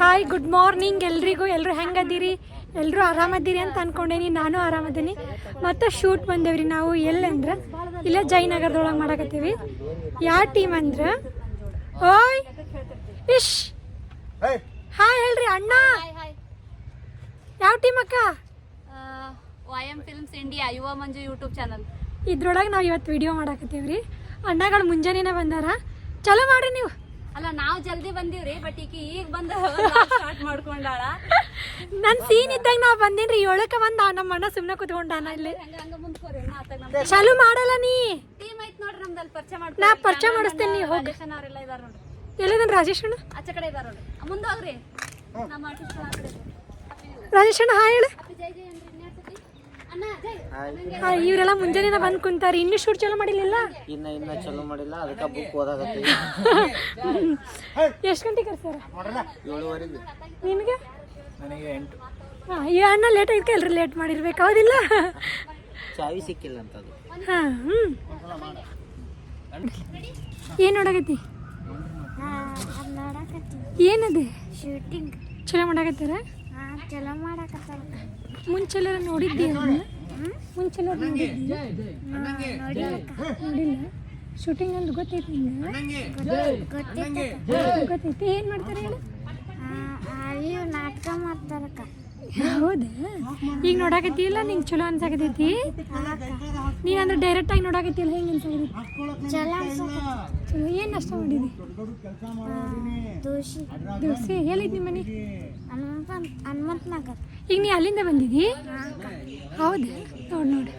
Hi good morning ಎಲ್ರಿಗೂ ಎಲ್ಲರೂ ಹೆಂಗದಿರಿ? ಎಲ್ಲರೂ ಆರಾಮದಿರಿ ಅಂತ ಅನ್ಕೊಂಡೇನಿ. ನಾನು ಆರಾಮದೀನಿ. ಮತ್ತು ಶೂಟ್ ಬಂದೇವ್ರಿ ನಾವು. ಎಲ್ಲಂದ್ರೆ ಇಲ್ಲ ಜಯನಗರದೊಳಗೆ ಮಾಡಕತ್ತೀವಿ. ಯಾವ ಟೀಮ್ ಅಂದ್ರೆ? ಓಯ್! ಇಶ್! ಹಾಯ್ ಹೇಳ್ರಿ ಅಣ್ಣ! ಯಾವ ಟೀಮ್ ಅಕ್ಕ? ವೈ ಫಿಲ್ಮ್ಸ್ ಇಂಡಿಯಾ ಯುವ ಮಂಜು ಯೂಟ್ಯೂಬ್ ಚಾನಲ್ ಇದ್ರೊಳಗೆ ನಾವು ಇವತ್ತು ವಿಡಿಯೋ ಮಾಡಕತ್ತೀವ್ರಿ. ಅಣ್ಣಗಳು ಮುಂಜಾನೆನೇ ಬಂದಾರ. ಚಲೋ ಮಾಡ್ರಿ ನೀವು. ಅಲ್ಲ ನಾವು ಜಲ್ದಿ ಬಂದಿವ್ರಿ ಬಟ್ ಈಕಿ ಈಗ ಬಂದ ಸ್ಟಾರ್ಟ್ ಮಾಡ್ಕೊಂಡಾಳ. ನನ್ನ ಸೀನ್ ಇದ್ದಾಗ ನಾವು ಬಂದೇನ್ರಿ ಏಳಕ್ಕೆ ಬಂದ ನಮ್ಮ ಅಣ್ಣ ಸುಮ್ನೆ ಕುತ್ಕೊಂಡಾನ ಇಲ್ಲಿ. ಹಂಗ ಮುಂದ್ಕೋರಿ ಚಾಲು ಮಾಡಲ್ಲ ನೀ. ಟೀಮ್ ಐತ್ ನೋಡ್ರಿ ನಮ್ದಲ್ಲಿ ಪರಿಚಯ ನಾ ಪರಿಚಯ ಮಾಡಿಸ್ತೇನೆ ನೀ ಹೋಗಿ. ಅವರೆಲ್ಲ ಇದಾರ ನೋಡ್ರಿ. ಎಲ್ಲಿದನ್ ರಾಜೇಶ್ ಅಣ್ಣ? ಆಚೆ ಕಡೆ ಇದಾರ ನೋಡ್ರಿ. ಮುಂದೆ ಹೋಗ್ರಿ. ನಮ್ಮ ಆರ್ಟಿಸ್ಟ್ ಆ ಕಡೆ. ರಾಜೇಶ್ ಅಣ್ಣ ಹಾಯ್ ಹೇಳು. ಜೈ ಜೈ ಅಂದ್ರಿ ಇನ್ಯಾರ್ಸತಿ? ಅಣ್ಣ ಜೈ ಹಾಯ್ ಇವರೆಲ್ಲ ಮುಂಜಾನೆ ಬಂದು ಕುಂತಾರ ಇನ್ನು ಶೂಟ್ ಚಲೋ ಮಾಡಿಲ್ಲ ಇನ್ನ ಇನ್ನ ಚಲೋ ಮಾಡಿಲ್ಲ ಅದಕ್ಕೆ ಬುಕ್ ಓದಾಗತ್ತೆ. ಎಷ್ಟು ಗಂಟೆಗೆ ಕರ್ಸಾರ ಏಳುವರೆಗೆ. ನಿನಗೆ? ನನಗೆ ಎಂಟು. ಹಾಂ ಈ ಅಣ್ಣ ಲೇಟ್ ಆಯ್ತು ಎಲ್ರು ಲೇಟ್ ಮಾಡಿರ್ಬೇಕು ಹೌದಿಲ್ಲ? ಚಾವಿ ಸಿಕ್ಕಿಲ್ಲ ಅಂತ ಅದು ಹಾಂ ಹ್ಞೂ ಏನು ನೋಡಾಕತ್ತಿ ಏನದು? ಶೂಟಿಂಗ್ ಚಲೋ ಮಾಡಕತ್ತಾರ? ಚಲೋ ಮಾಡಕತ್ತಾರ ಮುಂಚೆಲ್ಲ ನೋಡಿದ್ದಿ ಮುಂಚೆಲ್ಲ ನೋಡಿದ್ದಿ ನೋಡಿಲ್ಲ. ಶೂಟಿಂಗ್ ಅಂತ ಗೊತ್ತೈತಿ ನಿಂಗೆ? ಗೊತ್ತೈತಿ. ಏನು ಮಾಡ್ತಾರೆ ಹೇಳು? ಅಲ್ಲಿ ನಾಟಕ ಮಾಡ್ತಾರಕ್ಕ. ಹೌದಾ? ಈಗ ನೋಡಾಕತ್ತಿಲ್ಲ ನಿಂಗೆ ಚಲೋ ಅನ್ಸಾಕತೈತಿ? ನೀನು ಅಂದ್ರೆ ಡೈರೆಕ್ಟ್ ಆಗಿ ನೋಡಾಕತ್ತಿಲ್ಲ ಹೆಂಗೆ ಅನ್ಸಾಕತೈತಿ? ಏನು ನಷ್ಟ ಮಾಡಿದಿ? ದೋಸೆ. ಹೇಳಿದ್ ನಿಮ್ಮ ಮನೆ? ಹನುಮಂತ ಹನುಮಂತ ನಗರ್ ಈಗ ನೀ ಅಲ್ಲಿಂದ ಬಂದಿದಿ? ಹೌದಾ? ನೋಡ್ ನೋಡು.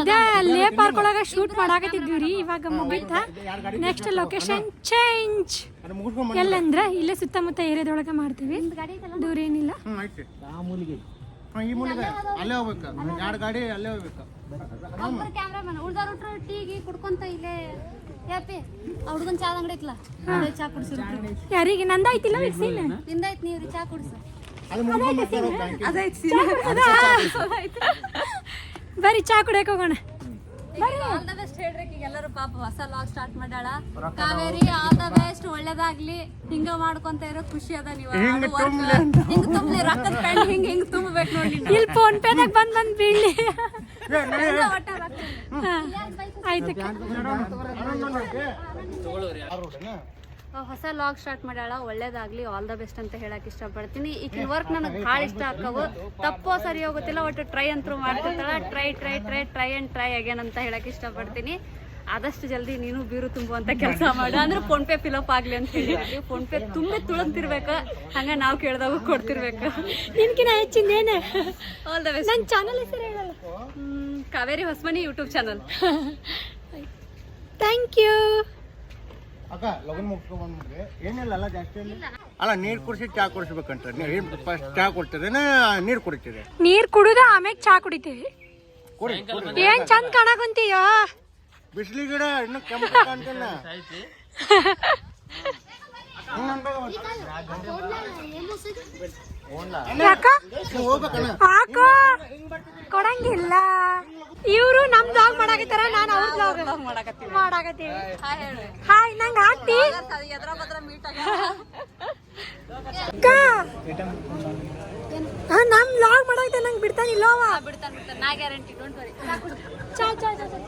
ಇದ ಲೇ ಪಾರ್ಕ್ ಒಳಗ ಶೂಟ್ ಮಾಡಾಕತ್ತಿದ್ವಿ ರೀ ಇವಾಗ ಮುಗಿತ. ನೆಕ್ಸ್ಟ್ ಲೊಕೇಶನ್ ಚೇಂಜ್ ಎಲ್ಲಂದ್ರ ಇಲ್ಲೇ ಸುತ್ತಮುತ್ತ ಏರಿಯಾದೊಳಗ ಮಾಡ್ತೀವಿ. ದೂರ ಏನಿಲ್ಲ. ಅಲ್ಲೇ ಹೋಗ್ಬೇಕು. ಎರಡು ಗಾಡಿ ಅಲ್ಲೇ ಹೋಗ್ಬೇಕು. ಕ್ಯಾಮ್ರಾಮನ್ ಉಳ್ದಾರ ಉಟ್ರ ಟೀಗಿ ಕುಡ್ಕೊಂತ ಇಲ್ಲೇ ಯಾಪಿ ಆ ಹುಡುಗನ್ ಚಾ ಅಂಗಡಿ ಐತ್ಲ? ಚಾ ಕುಡ್ಸಿರು ಯಾರಿಗೆ ನಂದಾಯ್ತಿಲ್ಲ ಐತಿಲ್ಲ ಸೀನ್ ನಿಂದಾಯ್ತು ನೀವ್ರಿ ಚಾ ಕುಡ್ಸ. ಬರೋ ಚಾ ಕುಡಿಯಕ್ ಹೋಗೋಣ. ಆಲ್ ದ ಬೆಸ್ಟ್ ಹೇಳ್ರಿ ಈಗ ಎಲ್ಲರೂ ಪಾಪ ಹೊಸ ಲಾಗ್ ಸ್ಟಾರ್ಟ್ ಮಾಡ್ಯಾಳ. ಕಾವೇರಿ ಆಲ್ ದ ಬೆಸ್ಟ್ ಒಳ್ಳೇದಾಗ್ಲಿ. ಹಿಂಗ ಮಾಡ್ಕೊಂತ ಇರೋ ಖುಷಿ ಅದ ನೀವು ಹಿಂಗ್ ತುಂಬಲಿ ರೊಕ್ಕದ ಪೆಂಡ್ ಹಿಂಗ್ ಹಿಂಗ್ ತುಂಬಬೇಕು ನೋಡಿ ಇಲ್ಲಿ ಫೋನ್ ಪೇದಾಗ ಬಂದ್ ಬಂದ್ ಬೀಳಿ. ಆಯ್ತು ಹೊಸ ಲಾಗ್ ಸ್ಟಾರ್ಟ್ ಮಾಡ್ಯಾಳ ಒಳ್ಳೇದಾಗ್ಲಿ ಆಲ್ ದ ಬೆಸ್ಟ್ ಅಂತ ಹೇಳಕ್ ಇಷ್ಟಪಡ್ತೀನಿ. ಈಗಿನ ವರ್ಕ್ ನನಗೆ ಭಾಳ ಇಷ್ಟ ಆಕವು ತಪ್ಪೋ ಸರಿ ಹೋಗುತ್ತಿಲ್ಲ ಒಟ್ಟು ಟ್ರೈ ಅಂತೂ ಮಾಡ್ತಿರ್ತಾಳ try try try try and try again ಅಂತ ಹೇಳಕ್ ಇಷ್ಟಪಡ್ತೀನಿ. ಆದಷ್ಟು ಜಲ್ದಿ ನೀನು ಬೀರು ತುಂಬುವಂತ ಕೆಲಸ ಮಾಡು. ಅಂದ್ರೆ ಫೋನ್ ಪೇ ಫಿಲಪ್ ಆಗ್ಲಿ ಅಂತ ಹೇಳಿ. ಫೋನ್ ಪೇ ತುಂಬಿ ತುಳಂತಿರ್ಬೇಕ ಹಂಗ ನಾವು ಕೇಳ್ದಾಗ ಕೊಡ್ತಿರ್ಬೇಕು. ನಿನ್ಕಿನ ಹೆಚ್ಚಿಂದೇನೆ ನನ್ ಆಲ್ ದ ಬೆಸ್ಟ್ ನನ್ನ ಚಾನಲ್ ಹೆಸರು ಹೇಳಲ್ಲ. Kaveri Hosamani YouTube channel thank you ಅಕ್ಕ ಲಗನ್ ಮುಗ್ಸ್ಕೊಂಡ್ ಬಂದ್ಬಿಟ್ರಿ ಏನಿಲ್ಲ ಅಲ್ಲ ಜಾಸ್ತಿ ಇಲ್ಲ. ಅಲ್ಲ ನೀರು ಕುಡಿಸಿ ಚಾ ಕುಡಿಸ್ಬೇಕಂತ. ನೀರು ಫಸ್ಟ್ ಚಾ ನೀರು ಕುಡಿತಿದೆ ನೀರ್ ಕುಡಿದು ಆಮೇಲೆ ಚಾ ಕುಡಿತೀವಿ. ಕುಡಿ ಕುಡಿ. ಏನ್ ಚಂದ ಕಾಣಕುಂತೀಯ? ಬಿಸಿಲಿ ಗಿಡ ಇನ್ನು ಕೆಂಪು ಕಾಣ್ತಿಲ್ಲ. ಯಾಕ? ಹೋಗ್ಬೇಕಣ್ಣ. ಹಾಕೋ ಕೊಡಂಗಿಲ್ಲ. ಇವ್ರು ನಮ್ ಬ್ಲಾಗ್ ಮಾಡಾಕತ್ತಾರ ನಾನು ಅವ್ರ ಬ್ಲಾಗ್ ಮಾಡಾಕತ್ತೀವಿ ಹಾಯ್ ನಂಗ ಹಾಕ್ತಿ ಹಾ ನಮ್ ಬ್ಲಾಗ್ ಮಾಡಾಕತ್ತ ನಂಗೆ ಬಿಡ್ತಾನ ಇಲ್ಲವಾ ನಾ ಗ್ಯಾರಂಟಿ ಡೋಂಟ್ ವರಿ ಚಾ ಚಾ ಚಾ ಚಾ.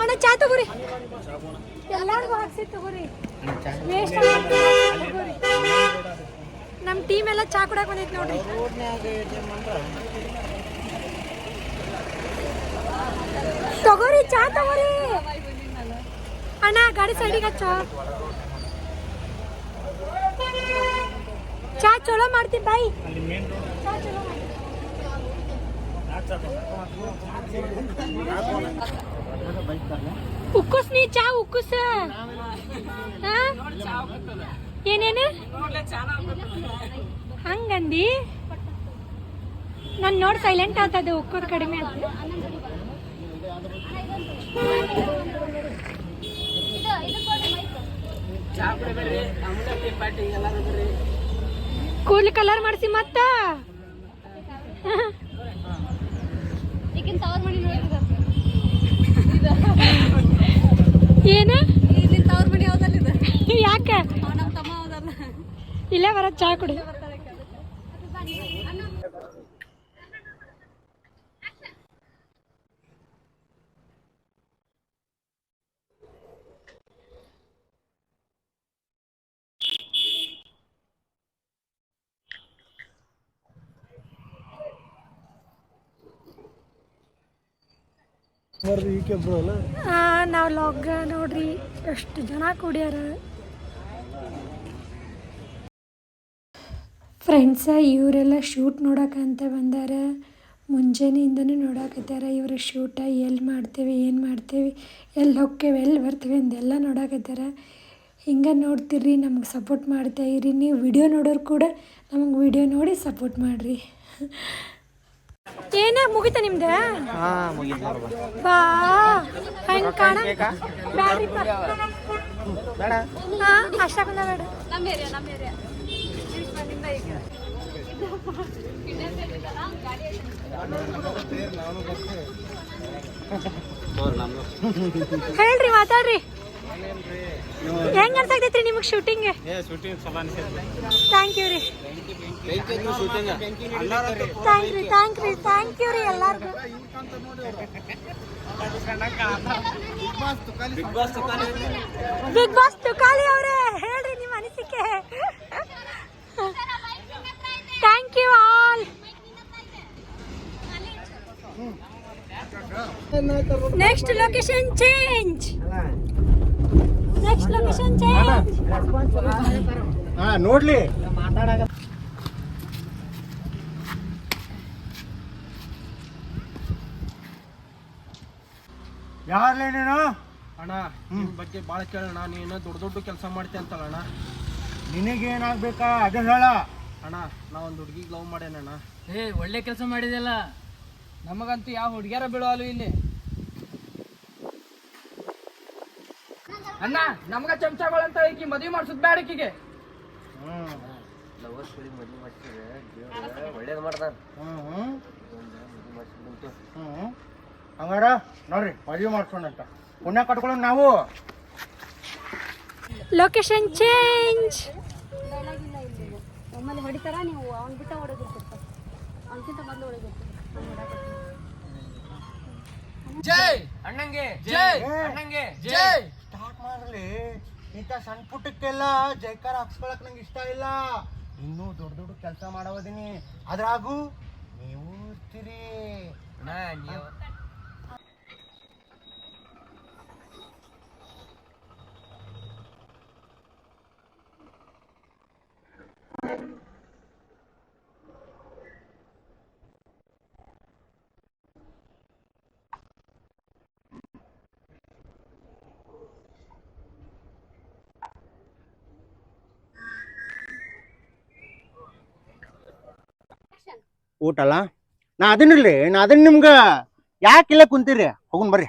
ಅಣ್ಣ ಚಾ ತಗೋರಿ. ಎಲ್ಲಾರ್ಗು ಹಾಕ್ಸಿ ತಗೋರಿ. ವೇಸ್ಟ್ ತಗೋರಿ. ನಮ್ಮ ಟೀಮ್ ಎಲ್ಲ ಚಾ ಕುಡಕ್ ಬಂದೈತಿ ನೋಡ್ರಿ. ತಗೋರಿ ಚಾ ತಗೋರಿ. ಅಣ್ಣ, ಗಾಡಿ ಸೈಡಿಗೆ ಹಚ್ಚ. ಚಾ ಚಲೋ ಮಾಡ್ತೀನಿ, ಬಾಯ್. ಚಾ ಚಲೋ. ಉಕ್ಕುಸ್ ನೀ ಚಾ, ಉಕ್ಕುಸ್? ಏನೇನು? ಹಂಗಂದಿ? ನಾನು ನೋಡಿ ಸೈಲೆಂಟ್ ಆಗ್ತದೆ ಉಕ್ಕೋದು ಕಡಿಮೆ ಆಯ್ತು ಕೂದಲು ಕಲರ್ ಮಾಡಿಸಿ ಮತ್ತ. ಏನ? ಯಾಕೆ? ಇಲ್ಲೇ ಬರೋದು ಚಾ ಕುಡಿ. ನಾವು ಲಾಗ್ ನೋಡ್ರಿ, ಎಷ್ಟು ಜನ ಕುಡಿಯಾರ? ಫ್ರೆಂಡ್ಸ ಇವರೆಲ್ಲ ಶೂಟ್ ನೋಡೋಕಂತ ಬಂದಾರ. ಮುಂಜಾನೆಯಿಂದನೂ ನೋಡಾಕತ್ತಾರ ಇವರ ಶೂಟ ಎಲ್ಲಿ ಮಾಡ್ತೇವೆ, ಏನು ಮಾಡ್ತೇವೆ ಎಲ್ಲಿ ಹೋಗ್ತೇವೆ ಎಲ್ಲಿ ಬರ್ತೇವೆ ಅಂದೆಲ್ಲ ನೋಡಾಕತ್ತಾರ ಹಿಂಗೆ ನೋಡ್ತೀರಿ ನಮ್ಗೆ ಸಪೋರ್ಟ್ ಮಾಡ್ತಾ ಇರಿ. ನೀವು ವಿಡಿಯೋ ನೋಡೋರು ಕೂಡ ನಮಗೆ ವಿಡಿಯೋ ನೋಡಿ ಸಪೋರ್ಟ್ ಮಾಡಿರಿ. ಏನೇ ಮುಗಿತ ನಿಮ್ದು? ಹಾಂ ಮುಗೀತು ನೋಡ್ಬಾ ಬಾ. ಹೆಂಗ್ ಕಾಣ ಹಾ ಬೇಡ ಹೇಳ್ರಿ ಮಾತಾಡ್ರಿ. ಹೆಂಗ್ ಅನ್ಸಾಗ್ತೈತ್ರಿ ನಿಮಗೆ ಶೂಟಿಂಗ್ ಥ್ಯಾಂಕ್ ಯು ರೀ. ಥ್ಯಾಂಕ್ ರೀ ಥ್ಯಾಂಕ್ ರೀ ಥ್ಯಾಂಕ್ ಯು ರೀ ಎಲ್ಲಾರ್ಗೂ. ಬಿಗ್ ಬಾಸ್ ತುಕಾಲಿ ಅವರೇ ಹೇಳ್ರಿ ನಿಮ್ಮ ಅನಿಸಿಕೆ. Thank you all next location change next location change ಹಾ ನೋಡ್ಲಿ. ಯಾರ್ಲೇ ನೀನು? ಅಣ್ಣ ನಿಮ್ ಬಗ್ಗೆ ಭಾಳ ಕೇಳೋಣ ನೀನು ದೊಡ್ಡ ದೊಡ್ಡ ಕೆಲಸ ಮಾಡ್ತೀಯ ಅಂತಲ್ಲ ಅಣ್ಣ. ನಿನಗೇನಾಗ್ಬೇಕಾ? ಅದೇ ಹೇಳ. ಅಣ್ಣ ನಾ ಒಂದು ಹುಡುಗಿಗೆ ಲವ್ ಮಾಡ್ಯಾನಣ್ಣ. ಏ ಒಳ್ಳೆ ಕೆಲಸ ಮಾಡಿದೆಲ್ಲ ನಮಗಂತೂ ಯಾವ ಹುಡುಗಿಯರ ಬೀಳವಲ್ಲ ಇಲ್ಲಿ? ಅಣ್ಣ ನಮ್ಗ ಚಮಚಗಳಂತ ಈಕಿ ಮದ್ವಿ ಮಾಡ್ಸುದ್ ಬೇಡ ಈಕಿಗೆ. ಒಳ್ಳೇದು ಮಾಡ್ತಾನೆ ಹ್ಮ್ ಹ್ಮ್. ಹಂಗಾರ ನೋಡ್ರಿ ಮದ್ವಿ ಮಾಡ್ಸೋಣಂತ. ಪುಣ್ಯ ಕಟ್ಕೊಳ್ಳೋಣ ನಾವು. ಲೊಕೇಶನ್ ಚೇಂಜ್ ಒಮ್ಮಲ್ಲಿ ಹೊಡಿತಾರ ನೀವು? ಅವ್ನ್ ಬಿಟ್ಟ ಹೊಡೆದಿರ್ತೀರ ಅವನಕ್ಕಿಂತ ಮೊದಲು ಹೊಡೆದಿರ್ತೀರ ಜೈ! ಅಣ್ಣಂಗೆ ಜೈ! ಅಣ್ಣಂಗೆ ಜೈ! ಮಾಡ್ಲಿ ಇಂಥ ಸಣ್ಣ ಪುಟ್ಟಕ್ಕೆಲ್ಲ ಜೈಕಾರ ಹಾಕ್ಸ್ಕೊಳಕ್ ನಂಗೆ ಇಷ್ಟ ಇಲ್ಲ. ಇನ್ನೂ ದೊಡ್ಡ ದೊಡ್ಡ ಕೆಲಸ ಮಾಡೋದಿನಿ ಅದ್ರಾಗೂ ನೀವು ಇರ್ತೀರಿ. ಅಣ್ಣ ನೀವು ಊಟ ಅಲ್ಲ ನಾ ಅದನ್ನಿರ್ಲಿ ನಾ ಅದನ್ನ ನಿಮ್ಗೆ ಯಾಕಿಲ್ಲ ಕುಂತೀರಿ ಹೋಗುನ್ ಬರ್ರಿ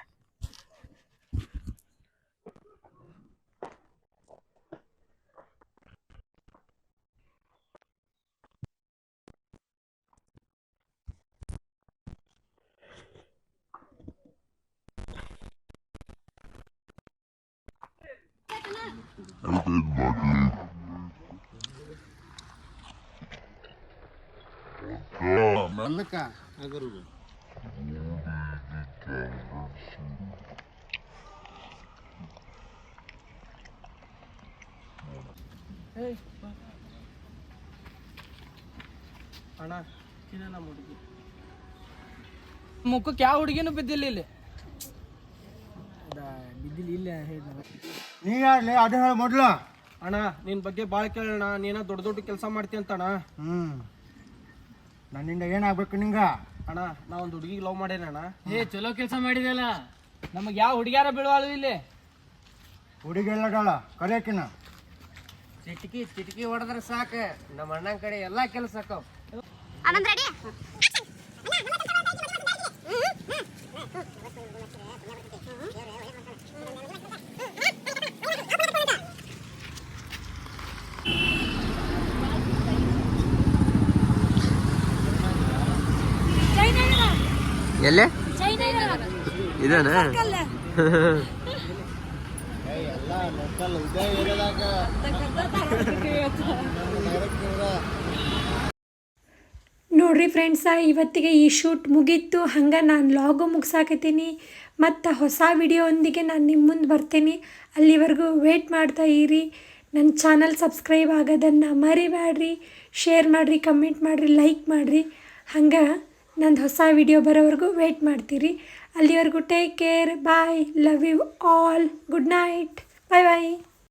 ಅಣ್ಣ ಇದೇ ನಮ್ಮ ಹುಡುಗಿ. ಮುಖಕ್ಕೆ ಯಾವ ಹುಡುಗಿನೂ ಬಿದ್ದಿಲ್ಲ ಇಲ್ಲಿ. ಬಿದ್ದಿಲ್ಲ ಇಲ್ಲ ಹೇಳಿದ ನೀ ಯಾರ್ಲಿ? ಅದು ಹೇಳ ಮೊದ್ಲು. ಅಣ್ಣ ನಿನ್ ಬಗ್ಗೆ ಭಾಳ ಕೇಳೋಣ ನೀನ ದೊಡ್ಡ ದೊಡ್ಡ ಕೆಲಸ ಮಾಡ್ತಿ ಅಂತಣ್ಣ. ಹ್ಮ್. ನನ್ನಿಂದ ಏನಾಗ್ಬೇಕು ನಿಂಗ? ಅಣ್ಣ ನಾ ಒಂದು ಹುಡುಗಿಗೆ ಲವ್ ಮಾಡ್ಯಾನಣ್ಣ ಏ ಚಲೋ ಕೆಲಸ ಮಾಡಿದೆಲ್ಲ ನಮಗೆ ಯಾವ ಹುಡುಗ್ಯಾರ ಬೀಳುವಳು ಇಲ್ಲಿ? ಹುಡುಗೆಲ್ಲಡಾಳ ಕರೆಯಕಿನ. ಚಿಟಕಿ ಚಿಟಕಿ ಹೊಡೆದ್ರೆ ಸಾಕು. ನಮ್ಮ ಅಣ್ಣನ ಕಡೆ ಎಲ್ಲಾ ಕೆಲಸ ಆಕವ್ ಆನಂದ್ ರೆಡಿ ಎಲ್ಲೇ? ಇದೇನಾ? ನೋಡ್ರಿ ಫ್ರೆಂಡ್ಸ ಇವತ್ತಿಗೆ ಈ ಶೂಟ್ ಮುಗೀತು. ಹಂಗೆ ನಾನು ಲಾಗು ಮುಗಿಸಾಕತ್ತೀನಿ. ಮತ್ತು ಹೊಸ ವಿಡಿಯೋಂದಿಗೆ ನಾನು ನಿಮ್ಮ ಮುಂದೆ ಬರ್ತೀನಿ. ಅಲ್ಲಿವರೆಗೂ ವೇಟ್ ಮಾಡ್ತಾ ಇರಿ. ನನ್ನ ಚಾನಲ್ ಸಬ್ಸ್ಕ್ರೈಬ್ ಆಗೋದನ್ನು ಮರಿಬೇಡ್ರಿ ಶೇರ್ ಮಾಡಿರಿ ಕಮೆಂಟ್ ಮಾಡಿರಿ ಲೈಕ್ ಮಾಡಿರಿ. ಹಂಗೆ ನಂದು ಹೊಸ ವಿಡಿಯೋ ಬರೋವರೆಗೂ ವೆಯ್ಟ್ ಮಾಡ್ತೀರಿ. ಅಲ್ಲಿವರೆಗೂ take care bye love you all good night bye bye